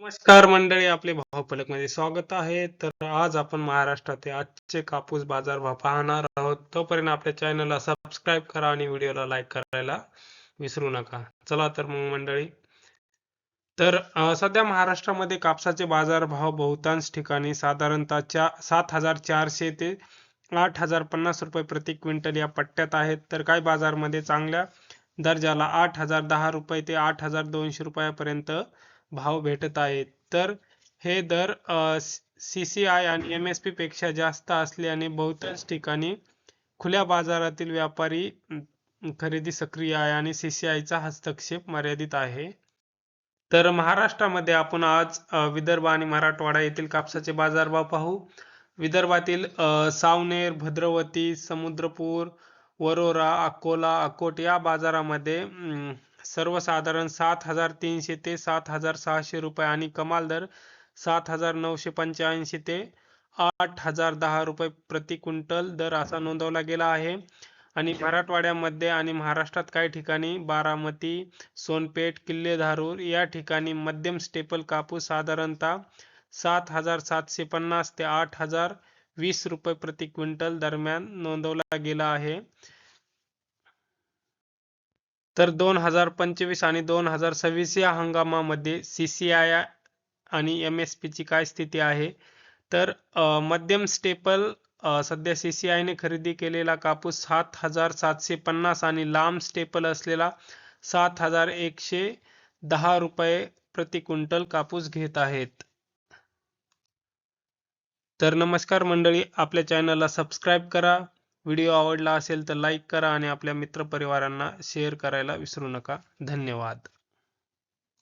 नमस्कार मंडळी आपले भाव फलकमध्ये स्वागत आहे. तर आज आपण महाराष्ट्रातील आजचे कापूस बाजार भाव पाहणार आहोत. तोपर्यंत आपल्या चॅनलला सबस्क्राईब करा आणि व्हिडिओला लाईक करायला विसरू नका. चला तर मग मंडळी. तर सध्या महाराष्ट्रामध्ये कापसाचे बाजार भाव बहुतांश ठिकाणी साधारणतः चा सात हजार चारशे ते आठ हजार पन्नास रुपये प्रति क्विंटल या पट्ट्यात आहेत. तर काही बाजारमध्ये चांगल्या दर्जाला आठ हजार दहा रुपये ते आठ हजार दोनशे रुपयापर्यंत भाव भेटत आहेत. तर हे दर सी सी आय आणि एम एस पी पेक्षा जास्त असल्याने बहुतांश ठिकाणी खुल्या बाजारातील व्यापारी खरेदी सक्रिय आहे आणि सी सी आयचा हस्तक्षेप मर्यादित आहे. तर महाराष्ट्रामध्ये आपण आज विदर्भ आणि मराठवाडा येथील कापसाचे बाजारभाव पाहू. विदर्भातील सावनेर भद्रवती समुद्रपूर वरोरा अकोला अकोट या बाजारामध्ये अं, सर्वसाधारण सात हजार तीनशे ते सात हजार सहाशे रुपये आणि कमाल दर सात हजार नऊशे पंच्याऐंशी ते आठ हजार दहा रुपये प्रति क्विंटल दर असा नोंदवला गेला आहे. आणि मराठवाड्यामध्ये आणि महाराष्ट्रात काही ठिकाणी बारामती सोनपेठ किल्लेधारूर या ठिकाणी मध्यम स्टेपल कापूस साधारणतः सात हजार सातशे पन्नास ते आठ हजार वीस रुपये प्रति क्विंटल दरम्यान नोंदवला गेला आहे. तर दोन हजार पंचवीस आणि दोन हजार सव्वीस या हंगामामध्ये सी सी आय आणि एम एस पीची काय स्थिती आहे? तर मध्यम स्टेपल सध्या सी सी आयने खरेदी केलेला कापूस सात हजार सातशे पन्नास आणि लांब स्टेपल असलेला सात हजार एकशे दहा रुपये प्रति क्विंटल कापूस घेत आहेत. तर नमस्कार मंडळी आपल्या चॅनलला सबस्क्राईब करा व्हिडिओ आवडला असेल तर लाईक करा आणि आपल्या मित्रपरिवारांना शेअर करायला विसरू नका. धन्यवाद.